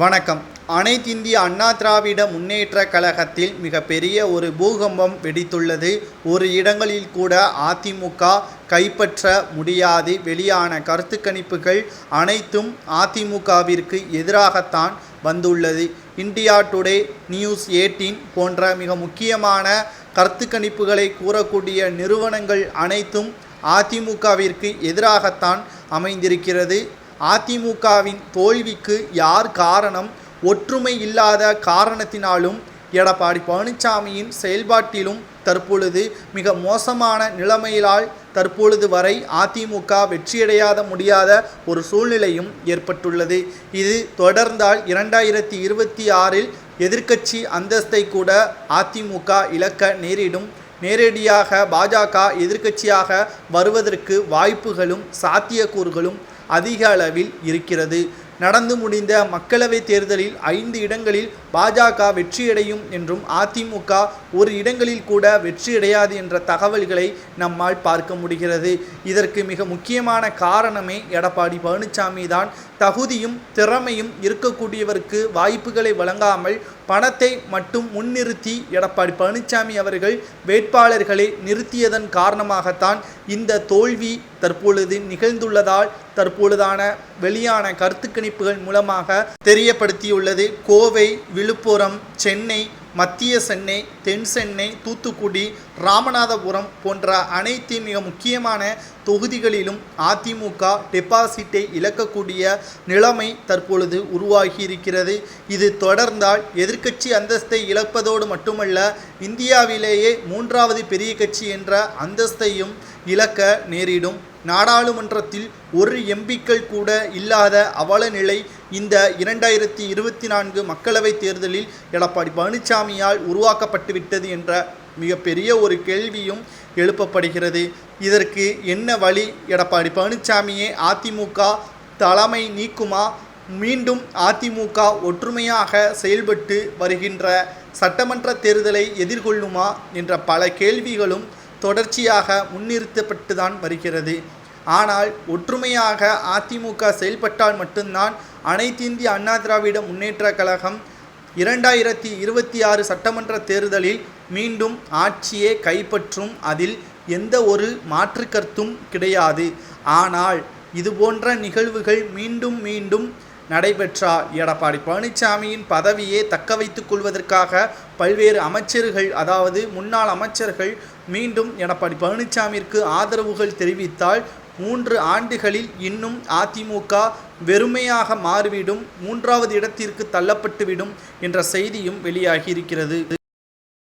வணக்கம். அனைத்திந்திய அண்ணா திராவிட முன்னேற்ற கழகத்தில் மிகப்பெரிய ஒரு பூகம்பம் வெடித்துள்ளது. ஒரு இடங்களில் கூட அதிமுக கைப்பற்ற முடியாது. வெளியான கருத்து கணிப்புகள் அனைத்தும் அதிமுகவிற்கு எதிராகத்தான் வந்துள்ளது. இந்தியா டுடே நியூஸ் எயிட்டீன் போன்ற மிக முக்கியமான கருத்து கணிப்புகளை கூறக்கூடிய நிறுவனங்கள் அனைத்தும் அதிமுகவிற்கு எதிராகத்தான் அமைந்திருக்கிறது. அதிமுகவின் தோல்விக்கு யார் காரணம்? ஒற்றுமை இல்லாத காரணத்தினாலும் எடப்பாடி பழனிசாமியின் செயல்பாட்டிலும் தற்பொழுது மிக மோசமான நிலைமையிலால் தற்பொழுது வரை அதிமுக வெற்றியடையாத முடியாத ஒரு சூழ்நிலையும் ஏற்பட்டுள்ளது. இது தொடர்ந்தால் இரண்டாயிரத்தி இருபத்தி ஆறில் எதிர்க்கட்சி அந்தஸ்தை கூட அதிமுக இழக்க நேரிடும். நேரடியாக பாஜக எதிர்க்கட்சியாக வருவதற்கு வாய்ப்புகளும் சாத்தியக்கூறுகளும் அதிக அளவில் இருக்கிறது. நடந்து முடிந்த மக்களவைத் தேர்தலில் ஐந்து இடங்களில் பாஜக வெற்றியடையும் என்றும் அதிமுக ஒரு இடங்களில் கூட வெற்றியடையாது என்ற தகவல்களை நம்மால் பார்க்க முடிகிறது. இதற்கு மிக முக்கியமான காரணமே எடப்பாடி பழனிசாமி தான். தகுதியும் திறமையும் இருக்கக்கூடியவருக்கு வாய்ப்புகளை வழங்காமல் பணத்தை மட்டும் முன்னிறுத்தி எடப்பாடி பழனிசாமி அவர்கள் வேட்பாளர்களை நிறுத்தியதன் காரணமாகத்தான் இந்த தோல்வி தற்பொழுது நிகழ்ந்துள்ளதால் தற்பொழுதான வெளியான கருத்து கணிப்புகள் மூலமாக தெரியப்படுத்தியுள்ளது. கோவை விழுப்புரம் சென்னை மத்திய சென்னை தென் சென்னை தூத்துக்குடி ராமநாதபுரம் போன்ற அனைத்து மிக முக்கியமான தொகுதிகளிலும் அதிமுக டெபாசிட்டை இழக்கக்கூடிய நிலைமை தற்பொழுது உருவாகி இருக்கிறது இது தொடர்ந்தால் எதிர்க்கட்சி அந்தஸ்தை இழப்பதோடு மட்டுமல்ல இந்தியாவிலேயே மூன்றாவது பெரிய கட்சி என்ற அந்தஸ்தையும் இழக்க நேரிடும். நாடாளுமன்றத்தில் ஒரு எம்பிக்கள் கூட இல்லாத அவல நிலை இந்த இரண்டாயிரத்தி இருபத்தி நான்கு மக்களவைத் தேர்தலில் எடப்பாடி பழனிசாமியால் உருவாக்கப்பட்டுவிட்டது என்ற மிகப்பெரிய ஒரு கேள்வியும் எழுப்பப்படுகிறது. இதற்கு என்ன வழி? எடப்பாடி பழனிசாமியே அதிமுக தலைமை நீக்குமா? மீண்டும் அதிமுக ஒற்றுமையாக செயல்பட்டு வருகின்ற சட்டமன்ற தேர்தலை எதிர்கொள்ளுமா? என்ற பல கேள்விகளும் தொடர்ச்சியாக முன்னிறுத்தப்பட்டு தான் வருகிறது. ஆனால் ஒற்றுமையாக அதிமுக செயல்பட்டால் மட்டும்தான் அனைத்திந்திய அண்ணா திராவிட முன்னேற்ற கழகம் இரண்டாயிரத்தி இருபத்தி ஆறு சட்டமன்ற தேர்தலில் மீண்டும் ஆட்சியை கைப்பற்றும் அதில் எந்த ஒரு மாற்று கருத்தும் கிடையாது. ஆனால் இதுபோன்ற நிகழ்வுகள் மீண்டும் மீண்டும் நடைபெற்றால் எடப்பாடி பழனிசாமியின் பதவியை தக்க வைத்துக் கொள்வதற்காக பல்வேறு அமைச்சர்கள் அதாவது முன்னாள் அமைச்சர்கள் மீண்டும் எடப்பாடி பழனிசாமிற்கு ஆதரவுகள் தெரிவித்தால் மூன்று ஆண்டுகளில் இன்னும் அதிமுக வெறுமையாக மாறிவிடும் மூன்றாவது இடத்திற்கு தள்ளப்பட்டுவிடும் என்ற செய்தியும் வெளியாகி இருக்கிறது